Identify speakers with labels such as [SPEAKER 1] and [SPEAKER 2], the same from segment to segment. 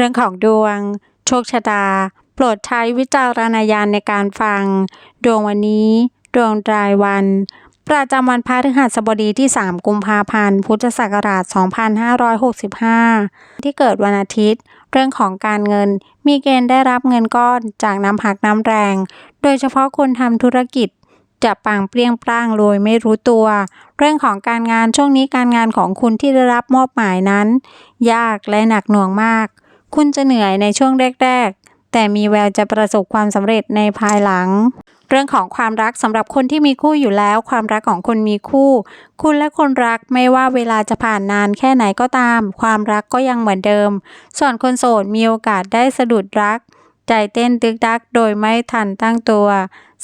[SPEAKER 1] รื่องของดวง โชคชะตา โปรดใช้วิจารณญาณในการฟัง ดวงวันนี้ ดวงรายวัน ประจำวันพฤหัสบดีที่ 3 กุมภาพันธ์ พุทธศักราช 2565 ที่เกิดวันอาทิตย์ เรื่องของการเงิน มีเกณฑ์ได้รับเงินก้อนจากน้ำพักน้ำแรง โดยเฉพาะคนทำธุรกิจจะปังเปรี้ยงปร้างโดยไม่รู้ตัว เรื่องของการงานช่วงนี้การงานของคุณที่ได้รับมอบหมายนั้น ยากและหนักหน่วงมาก คุณจะเหนื่อยในช่วงแรก ๆ แต่มีแววจะประสบความสำเร็จในภายหลัง เรื่องของความรักสำหรับคนที่มีคู่อยู่แล้ว ความรักของคนมีคู่ คุณและคนรักไม่ว่าเวลาจะผ่านนานแค่ไหนก็ตาม ความรักก็ยังเหมือนเดิม ส่วนคนโสดมีโอกาสได้สะดุดรัก ใจเต้นตึกดักโดยไม่ทันตั้งตัว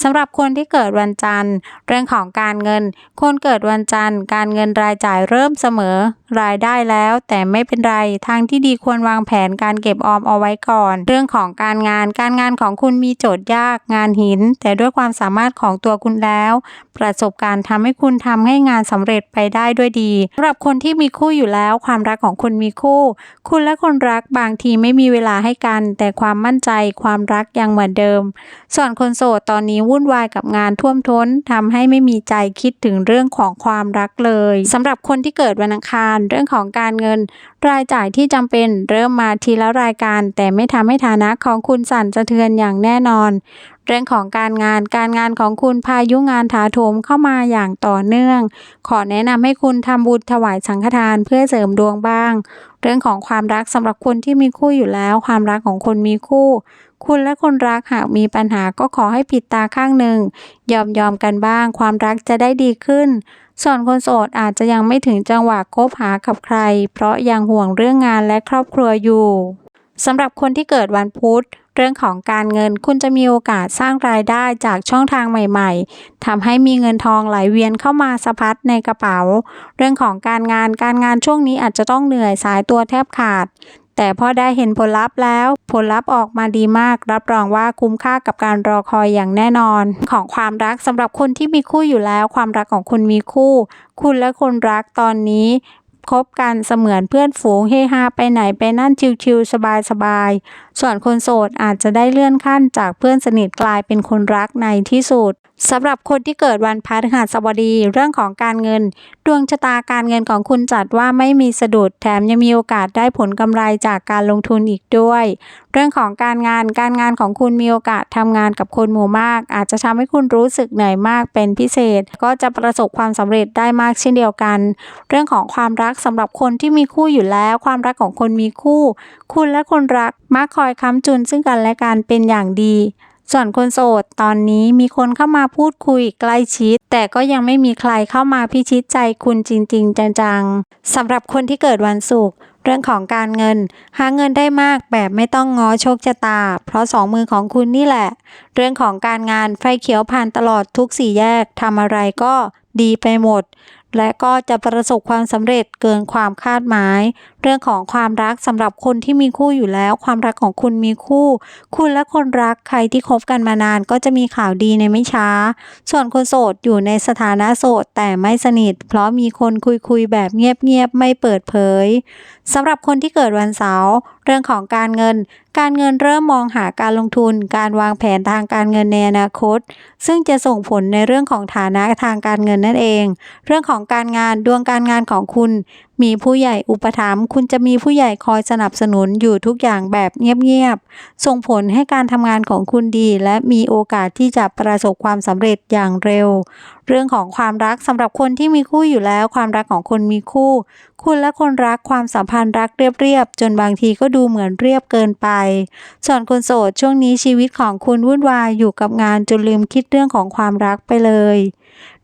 [SPEAKER 1] สำหรับคนที่เกิดวันจันทร์ เรื่องของการเงิน คนเกิดวันจันทร์ การเงินรายจ่ายเริ่มเสมอ รายได้แล้ว แต่ไม่เป็นไรทางที่ดีควรวางแผนการเก็บออมเอาไว้ก่อน เรื่องของการงานการงานของคุณมีโจทย์ยากงานหิน แต่ด้วยความสามารถของตัวคุณแล้ว ประสบการณ์ทำให้คุณทำให้งานสำเร็จไปได้ด้วยดีสำหรับคนที่มีคู่อยู่แล้ว ความรักของคุณมีคู่ คุณและคนรักบางทีไม่มีเวลาให้กัน แต่ความมั่นใจความรักยังเหมือนเดิม ส่วนคนโสดตอนนี้วุ่นวายกับงานท่วมท้นทำให้ไม่มีใจคิดถึงเรื่องของความรักเลยสำหรับคนที่เกิดวันอังคารเรื่องของการเงิน รายจ่ายที่จำเป็นเริ่มมาทีละรายการ แต่ไม่ทำให้ฐานะของคุณสั่นสะเทือนอย่างแน่นอน เรื่องของการงานการงานของคุณพายุงานถาโถมเข้ามาอย่างต่อเนื่อง ขอแนะนำให้คุณทำบุญถวายสังฆทานเพื่อเสริมดวงบ้าง เรื่องของความรักสำหรับคนที่มีคู่อยู่แล้ว ความรักของคนมีคู่ คุณและคนรักหากมีปัญหาก็ขอให้ปิดตาข้างหนึ่ง ยอมยอมกันบ้าง ความรักจะได้ดีขึ้น ส่วนคนโสดอาจจะยังไม่ถึงจังหวะคบหากับใคร เพราะยังห่วงเรื่องงานและครอบครัวอยู่สำหรับคนที่เกิดวันพุธเรื่องของการเงินคุณจะมีโอกาสสร้างรายได้จากช่องทางใหม่ๆ ทำให้มีเงินทองไหลเวียนเข้ามาสะพัดในกระเป๋า เรื่องของการงานการงานช่วงนี้อาจจะต้องเหนื่อยสายตัวแทบขาด แต่พอได้เห็นผลลัพธ์แล้ว ผลลัพธ์ออกมาดีมาก รับรองว่าคุ้มค่ากับการรอคอยอย่างแน่นอน ของความรักสำหรับคนที่มีคู่อยู่แล้ว ความรักของคุณมีคู่ คุณและคนรักตอนนี้คบกันเสมือนเพื่อนฝูงเฮฮาไปไหนไปนั่นชิวๆสบายๆ ส่วนคนโสดอาจจะได้เลื่อนขั้นจากเพื่อนสนิทกลายเป็นคนรักในที่สุดสำหรับคนที่เกิดวันพฤหัสบดีเรื่องของการเงิน ดวงชะตาการเงินของคุณจัดว่าไม่มีสะดุดแถมยังมีโอกาสได้ผลกำไรจากการลงทุนอีกด้วย เรื่องของการงานการงานของคุณมีโอกาสทำงานกับคนหมู่มาก อาจจะทำให้คุณรู้สึกเหนื่อยมากเป็นพิเศษ ก็จะประสบความสำเร็จได้มากเช่นเดียวกัน เรื่องของความรักสำหรับคนที่มีคู่อยู่แล้ว ความรักของคนมีคู่ คุณและคนรักมักคอยค้ำจุนซึ่งกันและกันเป็นอย่างดี ส่วนคนโสดตอนนี้มีคนเข้ามาพูดคุยใกล้ชิด แต่ก็ยังไม่มีใครเข้ามาพิชิตใจคุณจริง ๆ จังๆสำหรับคนที่เกิดวันศุกร์เรื่องของการเงิน หาเงินได้มากแบบไม่ต้องง้อโชคชะตา เพราะสองมือของคุณนี่แหละ เรื่องของการงานไฟเขียวผ่านตลอดทุกสี่แยกทำอะไรก็ดีไปหมด และก็จะประสบความสำเร็จเกินความคาดหมาย เรื่องของความรักสำหรับคนที่มีคู่อยู่แล้ว ความรักของคุณมีคู่ คุณและคนรักใครที่คบกันมานานก็จะมีข่าวดีในไม่ช้า ส่วนคนโสดอยู่ในสถานะโสดแต่ไม่สนิท เพราะมีคนคุยคุยแบบเงียบๆไม่เปิดเผยสำหรับคนที่เกิดวันเสาร์ เรื่องของการเงิน การเงินเริ่มมองหาการลงทุน การวางแผนทางการเงินในอนาคต ซึ่งจะส่งผลในเรื่องของฐานะทางการเงินนั่นเอง เรื่องของการงานดวงการงานของคุณมีผู้ใหญ่อุปถัมภ์คุณจะมีผู้ใหญ่คอยสนับสนุนอยู่ทุกอย่างแบบเงียบๆ ส่งผลให้การทำงานของคุณดี และมีโอกาสที่จะประสบความสำเร็จอย่างเร็ว เรื่องของความรักสำหรับคนที่มีคู่อยู่แล้ว ความรักของคนมีคู่ คุณและคนรักความสัมพันธ์รักเรียบๆ จนบางทีก็ดูเหมือนเรียบเกินไป ส่วนคนโสดช่วงนี้ชีวิตของคุณวุ่นวายอยู่กับงานจนลืมคิดเรื่องของความรักไปเลย